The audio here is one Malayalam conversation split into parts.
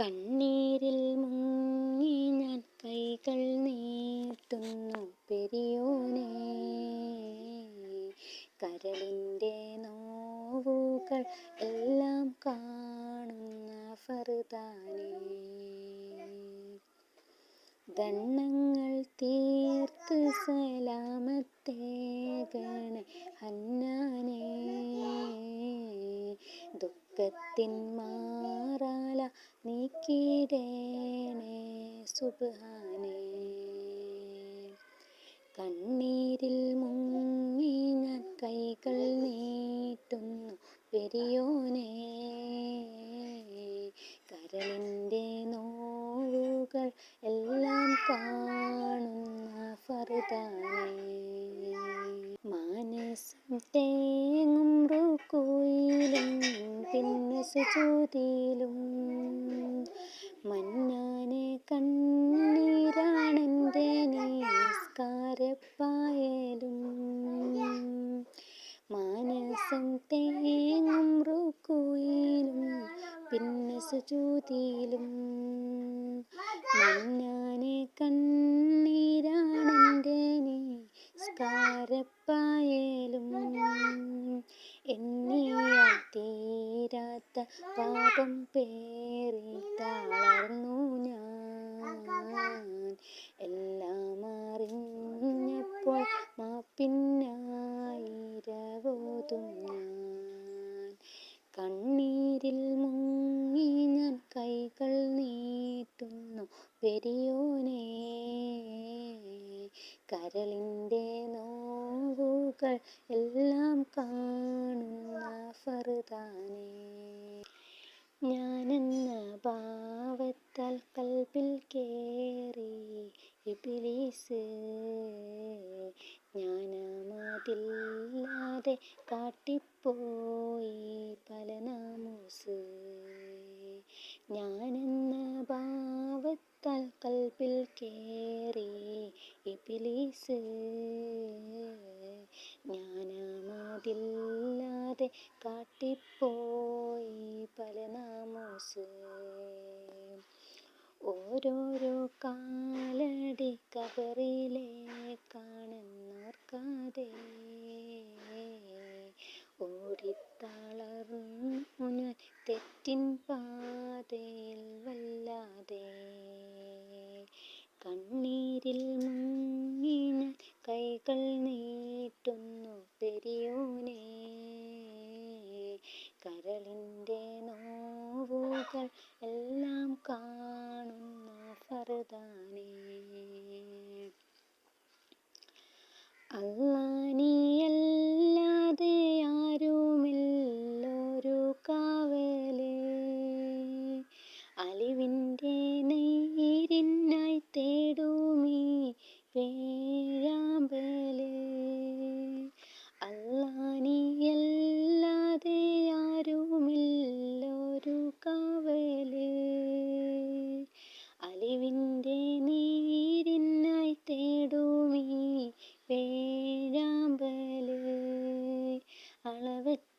കണ്ണീരിൽ മുങ്ങി ഞാൻ കൈകൾ നീട്ടുന്നു പെരിയോനെ. കരളിന്റെ നോവുകൾ എല്ലാം കാണുന്ന ഫറുതാനെ ദണ്ണങ്ങൾ തീർത്ത് സലാമത്തേകണ ഹന്നാനേ. ദുഃഖത്തിൻ മാറാല നീക്കിടേണേ സുബാനെ. കണ്ണീരിൽ മുങ്ങി ഞാൻ കൈകൾ നീട്ടുന്നു പെരിയോനെ. കരളിന്റെ നോവുകൾ എല്ലാം കാണുന്ന ഫറുദാനെ. മാനസം തേങ്ങും റുക്കുയിലും പിന്നെ സുചൂതിയിലും മഞ്ഞാനെ കണ്ണീരാണെന്റെ നിസ്കാരപ്പായലും മാനസം തേങ്ങും റുക്കുയിലും പിന്നെ സുചൂതിയിലും മഞ്ഞാനെ കണ്ണീരാണെന്റെ നിസ്കാരപ്പായലും പേറി തളർന്നു ഞാൻ. എല്ലാം അറിഞ്ഞപ്പോൾ മാപ്പിന്നായിരവോതും ഞാൻ. കണ്ണീരിൽ മുങ്ങി ഞാൻ കൈകൾ നീട്ടുന്നു പെരിയോനെ കരളിന്റെ നോവുകൾ എല്ലാം കാണുന്ന ഫറുതാനേ ഞാനെന്ന പാവത്താൽ കൽപ്പിൽ കേറി ഇബിലീസ്. ഞാനാമതില്ലാതെ കാട്ടിപ്പോയി പല നാമൂസ്. ഞാനെന്ന പാവത്താൽ കൽപ്പിൽ കേറി ഇബിലീസ്. ജ്ഞാനമതില്ലാതെ കാട്ടിപ്പോയി പല നാമോസ്. ഓരോരോ കാലടി കബറിലേക്കാണെന്നോർക്കാതെ ഓടിത്തളർന്നു ഞാൻ തെറ്റിൻ പാതയിൽ വല്ലാതെ. കണ്ണീരിൽ മുങ്ങി ഞാൻ കൈകൾ നീട്ടുന്നു പെരിയോനെ കരളിന്റെ നോവുകൾ എല്ലാം കാണുന്ന ഫറുദാനേ. അല്ലാനിയല്ലാതെ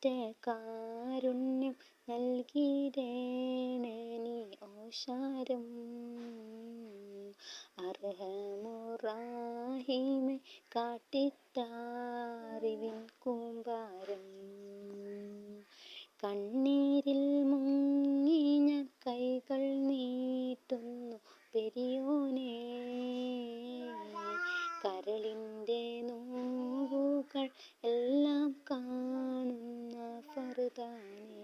ഒറ്റ കാരുണ്യം നൽകിരേണനി ഓഷാരം അർഹമുറാഹിമെ കാട്ടിത്താറിവിൻ കൂമ്പാരം. കണ്ണീരിൽ മുങ്ങി ഞാൻ കൈകൾ നീട്ടുന്നു പെരിയോനേ. അത് താനെ